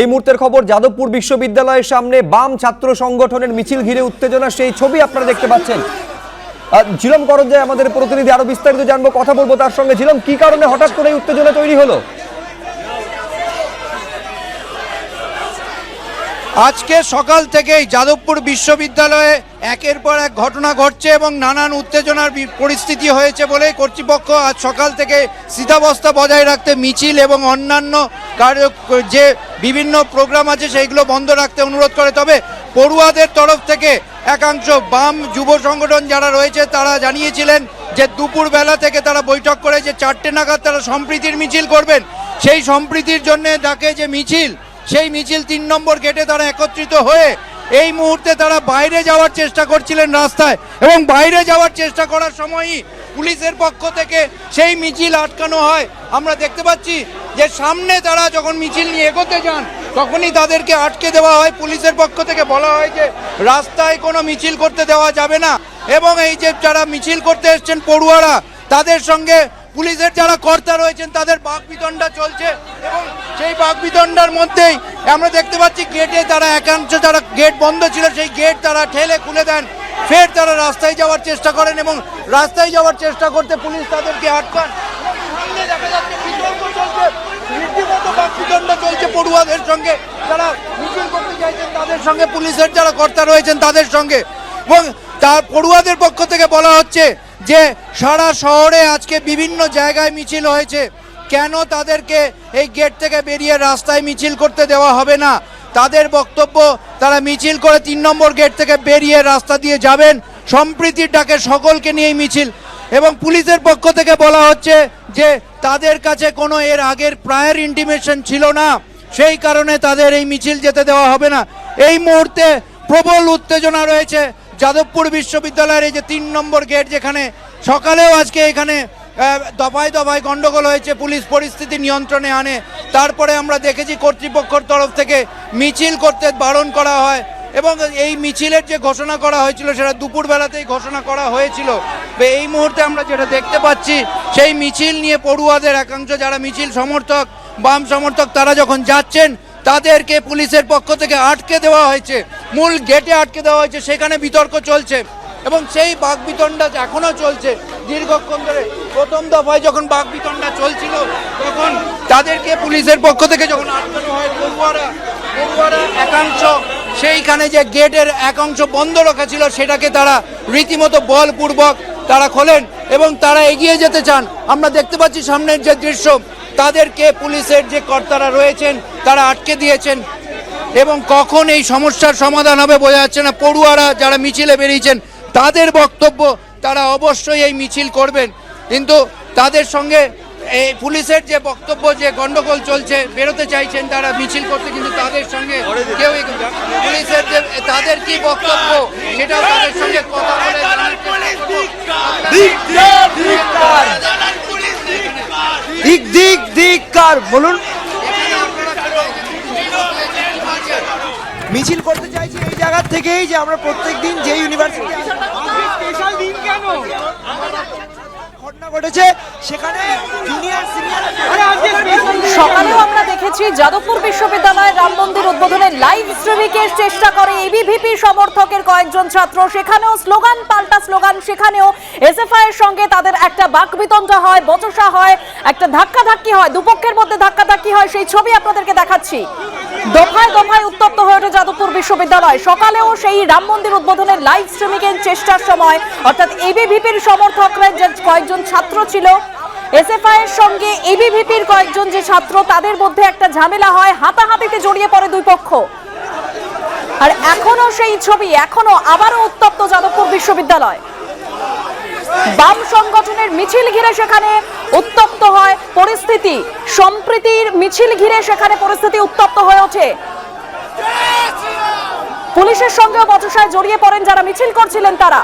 এই মুহূর্তের খবর যাদবপুর বিশ্ববিদ্যালয়ের সামনে বাম ছাত্র সংগঠনের মিছিল ঘিরে উত্তেজনা, সেই ছবি আপনারা দেখতে পাচ্ছেন। ঝিলম করঞ্জায় আমাদের প্রতিনিধি আরও বিস্তারিত জানব, কথা বলব তার সঙ্গে। ঝিলম, কি কারণে হঠাৎ করে উত্তেজনা তৈরি হলো? আজকে সকাল থেকেই যাদবপুর বিশ্ববিদ্যালয়ে একের পর এক ঘটনা ঘটছে এবং নানান উত্তেজনার পরিস্থিতি হয়েছে বলে কর্তৃপক্ষ আজ সকাল থেকে স্থিতাবস্থা বজায় রাখতে মিছিল এবং অন্যান্য কার্য যে বিভিন্ন প্রোগ্রাম আছে সেইগুলো বন্ধ রাখতে অনুরোধ করে। তবে পড়ুয়াদের তরফ থেকে একাংশ বাম যুব সংগঠন যারা রয়েছে তারা জানিয়েছিলেন যে দুপুর বেলা থেকে তারা বৈঠক করে যে চারটে নাগাদ তারা সম্প্রীতির মিছিল করবেন। সেই সম্প্রীতির জন্য ডাকে যে মিছিল সেই মিছিল তিন নম্বর গেটে তারা একত্রিত হয়ে এই মুহূর্তে তারা বাইরে যাওয়ার চেষ্টা করছিলেন রাস্তায় এবং বাইরে যাওয়ার চেষ্টা করার সময়ই পুলিশের পক্ষ থেকে সেই মিছিল আটকানো হয়। আমরা দেখতে পাচ্ছি যে সামনে তারা যখন মিছিল নিয়ে এগোতে যান, তখনই তাদেরকে আটকে দেওয়া হয়। পুলিশের পক্ষ থেকে বলা হয় যে রাস্তায় কোনো মিছিল করতে দেওয়া যাবে না। এবং এই যে যারা মিছিল করতে এসছেন পড়ুয়ারা, তাদের সঙ্গে পুলিশের যারা কর্তা রয়েছেন, তাদের বাকবিতণ্ডা চলছে এবং সেই বাকবিতণ্ডার মধ্যেই আমরা দেখতে পাচ্ছি গেটে তারা একাংশ যারা গেট বন্ধ ছিল, সেই গেট তারা ঠেলে খুলে দেন। ফের তারা রাস্তায় যাওয়ার চেষ্টা করেন এবং রাস্তায় যাওয়ার চেষ্টা করতে পুলিশ তাদেরকে আটকান। চলছে। পড়ুয়াদের সঙ্গে। করতে চাইছেন, তাদের সঙ্গে পুলিশের যারা কর্তা রয়েছেন, তাদের সঙ্গে। এবং তার পড়ুয়াদের পক্ষ থেকে বলা হচ্ছে যে সারা শহরে আজকে বিভিন্ন জায়গায় মিছিল হয়েছে, কেন তাদেরকে এই গেট থেকে বেরিয়ে রাস্তায় মিছিল করতে দেওয়া হবে না? তাদের বক্তব্য, তারা মিছিল করে তিন নম্বর গেট থেকে বেরিয়ে রাস্তা দিয়ে যাবেন, সম্প্রীতির ডাকে সকলকে নিয়েই মিছিল। এবং পুলিশের পক্ষ থেকে বলা হচ্ছে যে তাদের কাছে কোনো এর আগের প্রায়র ইন্টিমেশন ছিল না, সেই কারণে তাদের এই মিছিল যেতে দেওয়া হবে না। এই মুহূর্তে প্রবল উত্তেজনা রয়েছে যাদবপুর বিশ্ববিদ্যালয়ের এই যে তিন নম্বর গেট যেখানে সকালেও আজকে এখানে দফায় দফায় গন্ডগোল হয়েছে, পুলিশ পরিস্থিতি নিয়ন্ত্রণে আনে। তারপরে আমরা দেখেছি কর্তৃপক্ষের তরফ থেকে মিছিল করতে বারণ করা হয় এবং এই মিছিলের যে ঘোষণা করা হয়েছিল সেটা দুপুর বেলাতেই ঘোষণা করা হয়েছিল। এই মুহূর্তে আমরা যেটা দেখতে পাচ্ছি, সেই মিছিল নিয়ে পড়ুয়াদের একাংশ, যারা মিছিল সমর্থক, বাম সমর্থক, তারা যখন যাচ্ছেন, তাদেরকে পুলিশের পক্ষ থেকে আটকে দেওয়া হয়েছে। মূল গেটে আটকে দেওয়া হয়েছে, সেখানে বিতর্ক চলছে। এবং সেই বাগবিতণ্ডা এখনও চলছে। দীর্ঘক্ষণ ধরে প্রথম দফায় যখন বাগবিতণ্ডা চলছিল, তখন তাদেরকে পুলিশের পক্ষ থেকে যখন আটকানো হয়, পড়ুয়ারা পড়ুয়ারা একাংশ, সেইখানে যে গেটের একাংশ বন্ধ রাখা ছিল, সেটাকে তারা রীতিমতো বলপূর্বক তারা খোলেন এবং তারা এগিয়ে যেতে চান। আমরা দেখতে পাচ্ছি সামনের যে দৃশ্য, তাদেরকে পুলিশের যে কর্তারা রয়েছেন, তারা আটকে দিয়েছেন। এবং কখন এই সমস্যার সমাধান হবে বোঝা যাচ্ছে না। পড়ুয়ারা যারা মিছিলে বেরিয়েছেন, তাদের বক্তব্য তারা অবশ্যই এই মিছিল করবেন। কিন্তু তাদের সঙ্গে এই পুলিশের যে বক্তব্য, যে গন্ডগোল চলছে, বেরোতে চাইছেন তারা মিছিল করতে, কিন্তু তাদের সঙ্গে কেউ পুলিশের যে, তাদের কি বক্তব্য, সেটাও তাদের সঙ্গে কথা বলে। দিক দিক দিক কার। বলুন। মিছিল করতে চাইছি এই জায়গা থেকেই যে আমরা প্রত্যেকদিন যে ইউনিভার্সিটি ঘটনা ঘটেছে সেখানে জুনিয়র সিনিয়র সকালেও আমরা দেখেছি যাদবপুর বিশ্ববিদ্যালয়ের রাম মন্দির উদ্বোধনে লাইভ স্ট্রিমিংয়ের চেষ্টা করে এবিভিপি সমর্থকের কয়েকজন ছাত্র। সেখানেও স্লোগান পাল্টা স্লোগান সেখানেও এসএফআই এর সঙ্গে তাদের একটা বাকবিতণ্ডা হয় বচসা হয় একটা ধাক্কাধাক্কি হয় দুপক্ষের মধ্যে ধাক্কাধাক্কি হয় সেই ছবি আপনাদেরকে দেখাচ্ছি। দফায় দফায় উত্তপ্ত হয়ে ওঠে যাদবপুর বিশ্ববিদ্যালয়। সকালেও সেই রাম মন্দির উদ্বোধনের লাইভ স্ট্রিমিংয়ের চেষ্টার সময় অর্থাৎ এবিভিপির সমর্থকরা যে কয়েকজন ছাত্র ছিল। এসএফআই এর সঙ্গে এবিভিপির কয়েকজন যে ছাত্র, তাদের মধ্যে একটা ঝামেলা হয়। হাতাহাতিতে জড়িয়ে পড়ে দুই পক্ষ। আর এখনও সেই ছবি এখনও আবারও উত্তপ্ত যাদবপুর বিশ্ববিদ্যালয়। বাম সংগঠনের মিছিল ঘিরে সেখানে উত্তপ্ত হয় পরিস্থিতি। সম্প্রীতির মিছিল ঘিরে সেখানে পরিস্থিতি উত্তপ্ত হয়ে ওঠে। পুলিশের সঙ্গেও বচসায় জড়িয়ে পড়েন যারা মিছিল করছিলেন তারা।